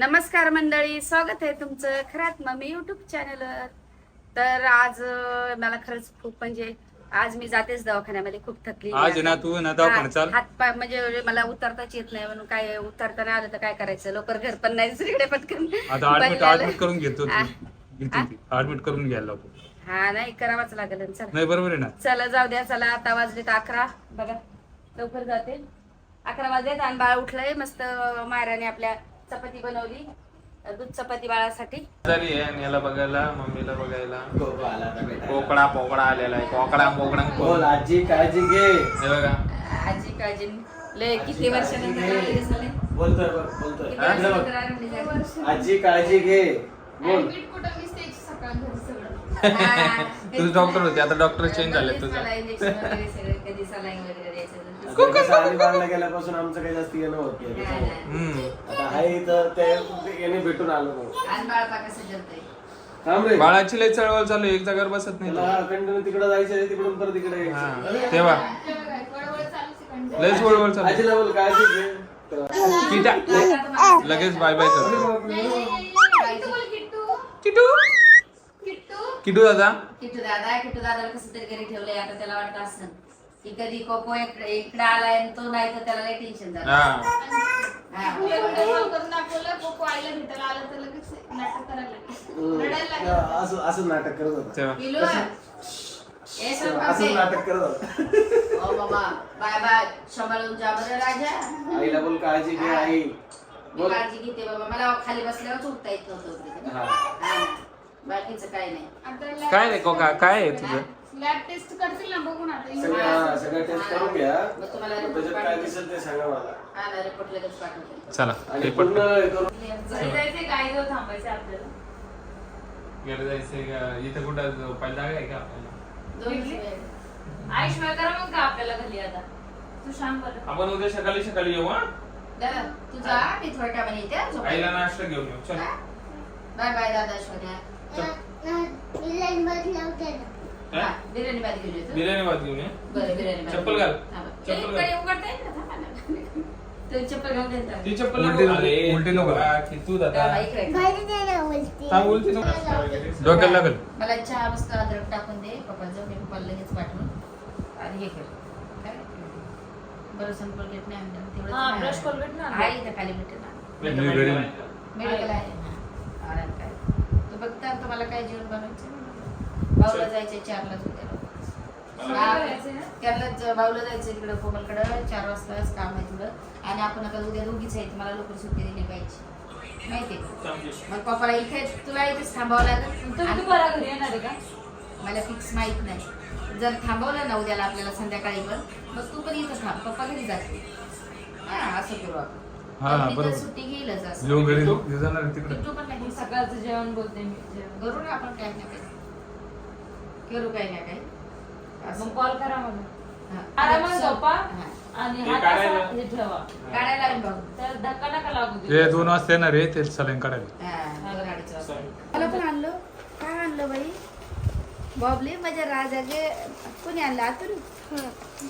नमस्कार मंडळी स्वागत आहे तुमचं खरात मम्मी युट्यूब चॅनलवर तर आज मला खरंच खूप म्हणजे आज मी जातेच दवाखान्यामध्ये खूप थकली आज ना तू ना दवाखान्यात चाल. हात पाय म्हणजे मला उतरताच येत नाही म्हणून काय उतरता नाही आलं तर काय करायचं? लवकर घर पण नाही दुसरीकडे पटकन आता ऍडमिट बघायला. ऍडमिट करून घेतो ऍडमिट करून घ्यायला हा नाही करावाच लागेल चला. नाही बरोबर आहे ना. चला जाऊ द्या चला आता वाजलेत अकरा. बघा लवकर जाते. अकरा वाजलेत आणि बाळ उठलंय मस्त मायराने आपल्या चपाती बनवली दूध चपाती बाळासाठी. आजारी आहे आणि याला बघायला मम्मीला बघायला. पोकळा पोकळा आलेला आहे. पोकळा पोकळा. बोल आजी काळजी घे. हे बघा. आजी काळजी लय किती वर्षानंतर. बोलतोय बघ, बोलतोय. आजी? काळजी घे. बोल. हा. तुझं डॉक्टर होते. आता डॉक्टर चेंज झाले तुझं. कधी saline वगैरे द्यायचं. गेल्यापासून आमचं काही जास्त येणं होत नाही हा, त्याच्यामुळे. आता आहे तर ते याने भेटून आलो मग हा. आणि बाळ पा कसं जलतंय. थांब रे. बाळाची लय चळवळ चालू आहे, एक जागेवर बसत नाही तो. त्याला कंटिन्यू तिकडे जायचं आहे तिकडून परत इकडे हा यायचं तेव्हा. काय लयच वळवळ चालू आहे. आजीला बोल किटा तुम्हाला लगेच बाय बाय कर. किटू किट्टू किटू दादा? किट्टू दादा किट्टू दादाला कसं तरी घरी ठेवलंय आता त्याला वाटत असं. की कधी कोको इकडे इकडे आलाय आणि तो नाही तर त्याला लय टेन्शन झालं. हा. हा. असं असं नाटक करत होता. तेव्हा. पिलू ए असं नाटक करत होता. ओ बाबा. Bye bye. सांभाळून जा बरं राजा. आईला बोल काळजी घे आई. मी बोल. काळजी घेते बाबा. मला खाली बसल्यावर उठता येत नव्हतं हा. हा. बाकीचं काय नाही. काय रे कोका? काय आहे तुझं? लॅब टेस्ट करतील ना बघून आता सगळं हा, सगळं टेस्ट करून घ्या. मग तुम्हाला त्याच्यात काय पाठवते. दिसेल ते सांगा मला. हा ना रिपोर्ट लगेच पाठवते. चला आणि हे पूर्ण पटकन. हे करून घरी जायचंय काय जाऊ थांबायचं आपल्याला. गेलं जायचंय का? इथं कुठं झोपायला जागा आहे का आपल्याला? दोन दिवस. आयुष्मान करा मग का आपल्याला घरी आता? तू बरं. आपण उद्या सकाळी सकाळी येऊ हा? दादा तू जा मी थोड्या टायमाने येते हा, झोपायला. आईला नाश्ता घेऊन येऊ. चल. बाय बाय दादा हा? हा, बिर्याणी भात घेऊन येतो बिर्याणी भात घेऊन ये बरं बिर्याणी भात चप्पल घाल. बरं. चप्पल ए, घाल. कडे उघडता येईल ना? थांबा ना. तू चप्पल घालून. ती चप्पल उलटी नको. उलटी नको दादा दादा, इकडे. हा, उलटी नको घाल. डोक्याला लागल मला चहा मस्त अद्रक टाकून दे मी पप्पाला लगेच पाठवून आणि हे कर काय? बरं संपर्क घेत नाही आम्ही तेवढंच हा, नाही. brush colgate ना. आहे इथं खाली भेटेल ना मी घरी- मेडिकल आहे आणि काय तू बघता तुम्हाला काय जेवण बनवायचं भाऊला जायचं चारलाच उद्या करायचंय ना? त्यालाच भाऊला जायचं तिकडं कोमलकडं चार वाजताच काम आहे थोडं आणि आपण आता उद्या दोघीच आहेत मला लवकर सुट्टी दिली पाहिजे. माहिती मग पप्पाला इथे तुला इथेच थांबावं लागेल. तुम्ही घरी येणार आहे का? मला फिक्स माहीत नाही. जर थांबवलं ना उद्याला आपल्याला संध्याकाळी पण मग तू पण इथं थांब. पप्पा घरी जाते हा असं करू आपण. हा. सुट्टी घेईलच असं. जेवण घरी हे जाणार आहे तिकडे. तू पण नाही. सकाळचं जेवण बोलते मी. जेवण. करू ना आपण काय नाही करू काय नाही काय? असं. मग कॉल करा मला. हा. आरामात झोपा. आणि हात काढायला- असा हे ठेवा. गाड्या लावून बघू. तर धक्का नका लागू ते दे दोन वाजता येणार आहे ते सलाईन काढायला हा, दोन अडीच वाजता. मला पण आणलं. काय आणलं बाई? बॉबली माझ्या राजा गे कोणी आणलं? आतून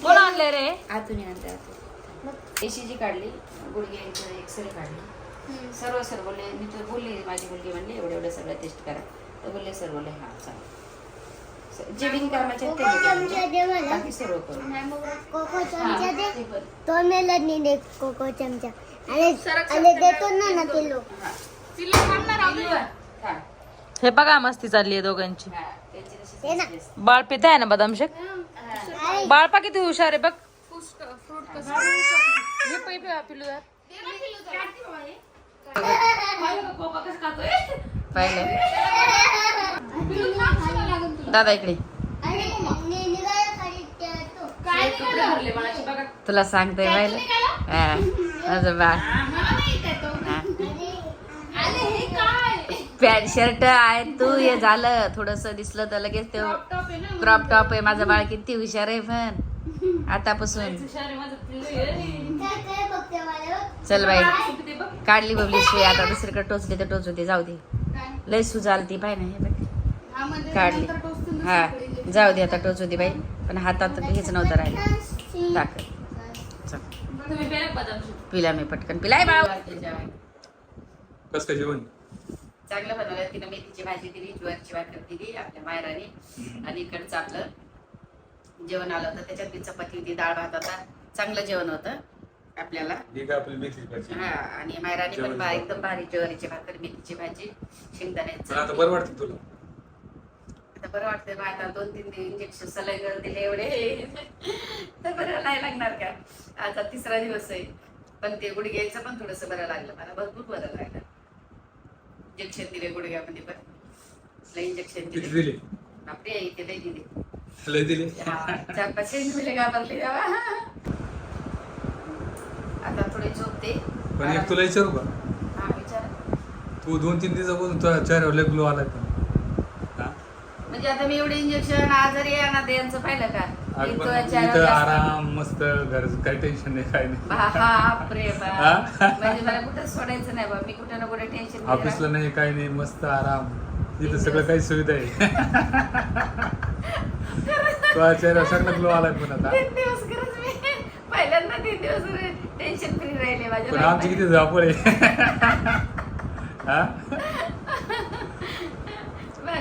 कोण आणले रे? आतून आणलं आतून एसीजी काढली गुडघ्यांचं एक्सरे काढली. सर्व सर बोलले मी तर बोलली माझी मुलगी म्हणली एवढं एवढं सगळं टेस्ट करा. तर बोलले सर बोलले हां चालेल. जे ते. बाकी सर्व करू. कोको हा, चमचा दे. ते मेला नाही दे कोको चमचा आणि आणि देतो ना ना ते लोक हा. बघा मस्ती चालली आहे दोघांची. ते ना. बाळ पित आहे ना बदाम शेक आई बाळपा किती हुशार आहे बघ. पुष्क- फ्रूट कसं हे पै. पाहिलं. दादा इकडे. तो. तुला हा, तो. हे. काय? पॅन्ट शर्ट आहे तू हे झालं. थोडस दिसलं तर लगेच ते क्रॉप टॉप आहे माझं बाळ किती हुशार आहे पण. आतापासून. चल बाई. ते बघ. काढली बबली सुई आता दुसरीकडे टोचली तर टोचू दे. जाऊ दे? लय सुज आलती पाय ना हे बघ हा, म्हणजे काढली. हा. जाऊ दे आता टोचू दे बाई. पण हातात हेच नव्हतं राहिलं. सी. टाक चल. तुम्ही पेला मी पटकन. पिलाय बाळ कस काय जेवण? चांगलं बनवलं. तिनं मेथीची भाजी दिली ज्वारीची भाकर दिली आपल्या मायराने. आणि इकडचं आपलं जेवण आलं होतं. त्याच्यात बी चपाती होती डाळ भात होता. चांगलं जेवण होतं आपल्याला. ही हा आणि मायराने पण एकदम भारी ज्वारीची भाकर मेथीची भाजी पण शेंगदाण्याचं आता बरं वाटतं तुला? आता बरं वाटतंय बा आता दोन तीन इंजेक्शन सलाईन दिले एवढे. तर बरं नाही लागणार का? आता तिसरा दिवस आहे. पण ते गुडघ्याचं पण थोडस बरं लागलं. मला भरपूर बरं लागलं. इंजेक्शन दिले गुडघ्यामध्ये पण. इंजेक्शन दिले. बापरे इथे लई दिले. लय दिली? चार पाचशे दिले घाबरले आता थोडी झोपते. पण एक तुला विचारू का? हा विचार. तू दोन तीन दिवसापासून तुझ्या चेहऱ्यावर लय ग्लो आलाय पण? म्हणजे आता मी एवढे इंजेक्शन आजारी आहे ना यांचं पाहिलं का? तो इथं आराम मस्त घर काही टेन्शन नाही काय नाही. बापरे बाप. म्हणजे मला कुठं सोडायचं नाही बा मी कुठं ना कुठे टेन्शन ऑफिसला नाही काही नाही मस्त आराम. इथं सगळं काही सुविधा आहे. तुझ्या चेहरा सगळं ग्लो आलाय पण आता. तीन दिवस खरंच मी पहिल्यांदा तीन दिवस टेन्शन फ्री राहिले माझ्या पण आमची life किती धावपळ आहे. हा?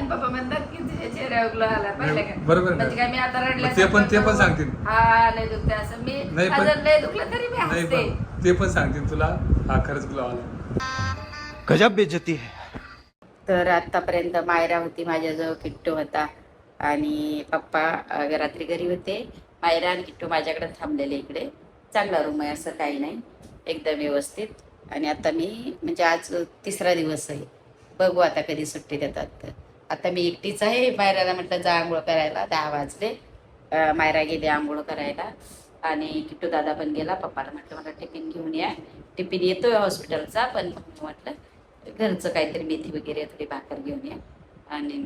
मध्ये. लहान पप्पा म्हणतात की तुझ्या चेहऱ्यावर ग्लो आला. पाहिलं का? बरोबर ना. म्हणजे काय मी आता रडल्या मग ते पण- ते पण सांगतील. हा लय दुखते असं. मी नाही पण- जर लय दुखलं तरी मी नाही हसते. पण ते पण सांगतील तुला हा खरंच ग्लो आला. गजब बेइज्जती है. तर आतापर्यंत मायरा होती माझ्याजवळ किट्टू होता. आणि पप्पा अ, रात्री घरी होते. मायरा आणि किट्टू माझ्याकडे थांबलेले इकडे. चांगला रूम आहे असं काही नाही. एकदम व्यवस्थित. आणि आता मी म्हणजे आज तिसरा दिवस आहे. बघू आता कधी सुट्टी देतात तर. आता मी एकटीच आहे मायराला म्हटलं जा आंघोळ करायला दहा वाजले. मायरा गेली आंघोळ करायला. आणि किट्टू दादा पण गेला पप्पाला म्हटलं मला टिफिन घेऊन या. टिफिन येतोय हॉस्पिटलचा पण म्हटलं घरचं काहीतरी मेथी वगैरे थोडी भाकर घेऊन या. आणि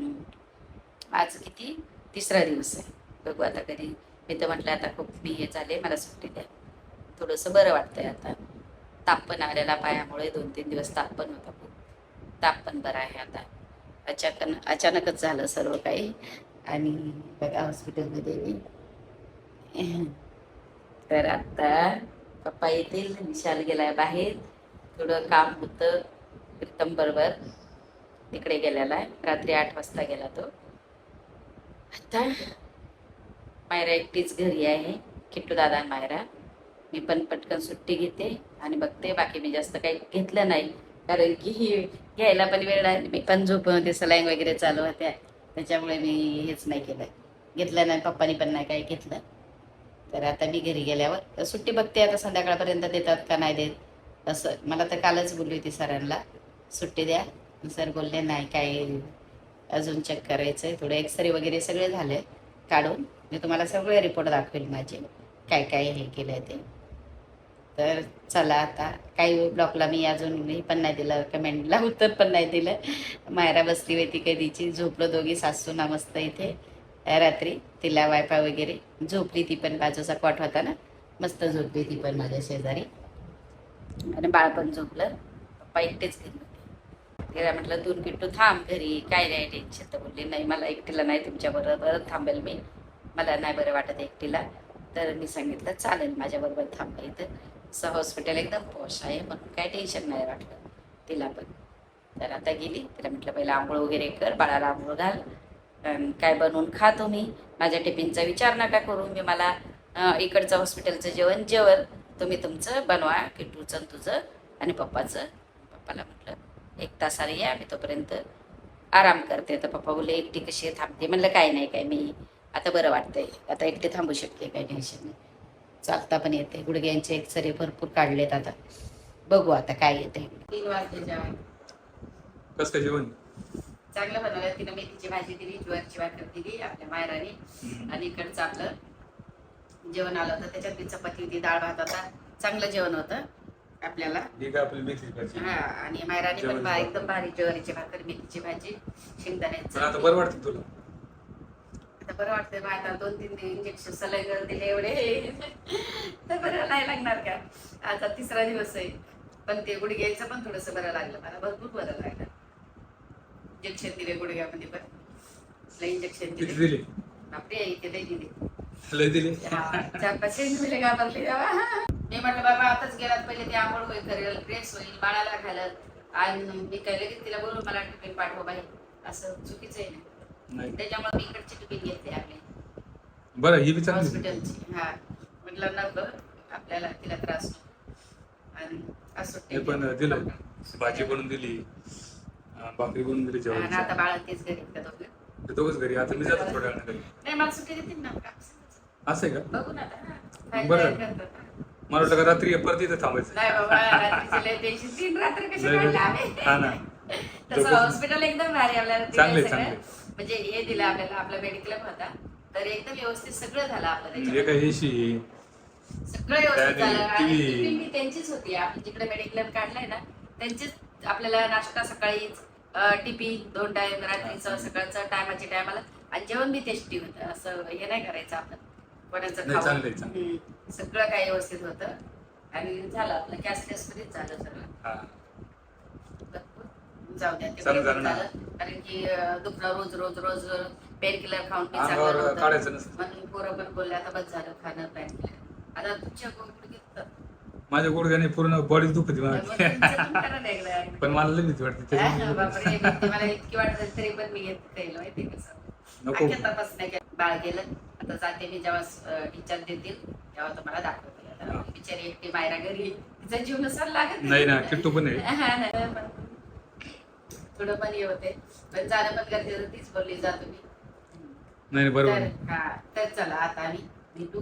आज किती? तिसरा दिवस आहे. बघू आता घरी मी तर म्हटलं आता खूप मी हे झाले मला सुट्टी द्या. थोडंसं बरं वाटतंय आता. ताप पण आलेला पायामुळे दोन तीन दिवस ताप पण होता खूप. ताप पण बरा आहे आता. अचानक अचानकच झालं सर्व काही. आणि बघा हॉस्पिटलमध्ये मी. तर आता पप्पा येतील विशाल गेलाय बाहेर. थोडं काम होतं प्रीतम बरोबर तिकडे गेलेला आहे. रात्री आठ वाजता गेला तो. आता मायरा एकटीच घरी आहे. किट्टू दादा मायरा. मी पण पटकन सुट्टी घेते आणि बघते. बाकी मी जास्त काही घेतलं नाही. कारण की घ्यायला पण वेळ आहे मी पण झोप होते सलाईन वगैरे चालू होत्या. त्याच्यामुळे मी हेच नाही केलं. घेतलं नाही पप्पानी पण नाही काही घेतलं. तर आता मी घरी गेल्यावर सुट्टी बघते आता संध्याकाळपर्यंत देतात का नाही देत. असं मला तर कालच बोलली होती सरांना सुट्टी द्या. सर बोलले नाही काय अजून चेक करायचं आहे थोडे एक्सरे वगैरे सगळे झाले काढून. मी तुम्हाला सगळे रिपोर्ट दाखवेल माझे. काय काय हे केलं आहे ते. तर चला आता. काही ब्लॉकला मी अजून हे पण नाही दिलं कमेंटला उत्तर पण नाही दिलं. मायरा बसली होती कधीची झोपलो दोघी सासू ना मस्त इथे. रात्री तिला वायफाय वगैरे. झोपली ती पण बाजूचा कॉट होता ना. मस्त झोपली ती पण माझ्या शेजारी. आणि बाळ पण झोपलं. पप्पा एकटेच घरी तिला म्हटलं दोन किट्टू थांब घरी. काय नाही टेन्शन तर बोलली नाही मला एकटीला नाही तुमच्या बरोबर थांबेल मी. मला नाही बरं वाटत एकटीला. तर मी सांगितलं चालेल माझ्याबरोबर थांबा इथं. असं हॉस्पिटल एकदम पॉश आहे म्हणून काय टेन्शन नाही वाटलं. तिला पण. तर आता गेली तिला म्हटलं पहिलं आंघोळ वगैरे कर बाळाला आंघोळ घाल. काय बनवून खा तुम्ही? माझ्या टिफिनचा विचार नका करू. मी मला इकडचं हॉस्पिटलचं जेवण जेवण. तुम्ही तुमचं बनवा किट्टूचं आणि तुझं आणि पप्पाचं. पप्पाला म्हटलं एक तासाला या मी तोपर्यंत आराम करते. तर पप्पा बोलले एकटी कशी थांबते. म्हणलं काय नाही काय मी आता बरं वाटतंय. आता एकटी थांबू शकते काय टेन्शन नाही. चालता पण येते. गुडघ्यांचे एक्सरे भरपूर काढलेत आता. बघू आता काय येते. तीन वाजले जेवण. कस काय जेवण? चांगलं बनवलं. तिनं मेथीची भाजी दिली ज्वारीची भाकर दिली आपल्या मायराने. आणि इकडचं आपलं जेवण आलं होतं. त्याच्यात बी चपाती होती डाळ भात होता. चांगलं जेवण होतं आपल्याला. ही हा आणि मायराने पण एकदम भारी ज्वारीची भाकर मेथीची भाजी शेंगदाण्याचं. आता बरं वाटतं तुला? आता बरं वाटतंय बा आता दोन तीन इंजेक्शन सलाईन दिले एवढे. तर बरं नाही लागणार का? आता तिसरा दिवस आहे. पण ते गुडघ्याचं पण थोडस बरं लागलं मला. भरपूर बरं लागलं. इंजेक्शन दिले गुडघ्यामध्ये पण. इंजेक्शन दिले. बापरे इथे दिले. लय दिली? चार दिले घाबरले. तेव्हा मी म्हटलं बाबा आताच गेलात पहिले ते आंघोळ होईल करेल ड्रेस होईल बाळाला घालत. आणि मी काय लगेच तिला बोलून मला टिफिन पाठवा बाई. असं चुकीचं आहे ना. त्याच्यामुळे मी इकडची टिफिन घेतली आपली. बरं ही विचार हॉस्पिटलची. हा. म्हटलं नको आपल्याला तिला त्रास नको. आणि असं हे पण दिलं. भाजी बनवून दिली. भाकरी बनवून दिली आणि आता जेवण बाळा तेच घरी त्या दोघं. ते दोघंच घरी. आता मी जातो थोड्या वेळाने घरी. नाही मला सुट्टी देतील ना असं आहे का? बघू ना आता हा. बरं. मला वाटलं का रात्री परत इथं थांबायचं? नाही बाबा रात्रीचे लय टेन्शन तीन रात्र कशी लय- काढल्या आम्ही? हा ना. तसं हॉस्पिटल एकदम भारी आपल्याला सगळं. चांगलंय. म्हणजे हे दिलं आपल्याला आपला मेडिक्लेम होता तर एकदम व्यवस्थित सगळं झालं आपलं त्याच्यामध्ये. सगळं व्यवस्थित झालं आणि बी त्यांचीच होती आपण जिकडे मेडिक्लेम काढलाय ना त्यांचीच आपल्याला नाश्ता सकाळीच टिफिन दोन टाइम रात्रीचं सकाळचं टायमाच्या टायमाला आणि जेवण बी टेस्टी होतं असं हे नाही करायचं आपण कोणाचं नाही, खावं. चांगलंय, चांगलंय. हम्म. सगळं काही व्यवस्थित होतं आणि झालं आपलं कॅश टेस्टमध्येच झालं सगळं हा भरपूर. जाऊ द्या ते ना. झालं कारण की दुखणं रोज रोज रोज पेन किलर खाऊन अंगावर. काढायचं नसतं. म्हणून पोरं पण बोलले आता बस झालं खाणं पेन किलर आता तुमच्या गुडघे माझ्या गुडघ्याने पूर्ण बॉडी दुखती तुमचं पण मला लई भीती वाटते त्याच्यामुळे मला इतकी वाटत तरी पण मी घेत माहिती नको. तपास नाही. बाळ गेलं. आता जाते मी जेव्हा टीचर देतील तेव्हा तुम्हाला दाखवते. आता. बिचारी एकटी मायरा घरी. तिचा जीव नसायला लागत. नाही ना किट्टू पण आहे. थोडं पण हे होते. पण जाणं पण गरजेचं तीच बोलली जा तुम्ही. नाही बरोबर. हा तर चला आता आम्ही भेटू.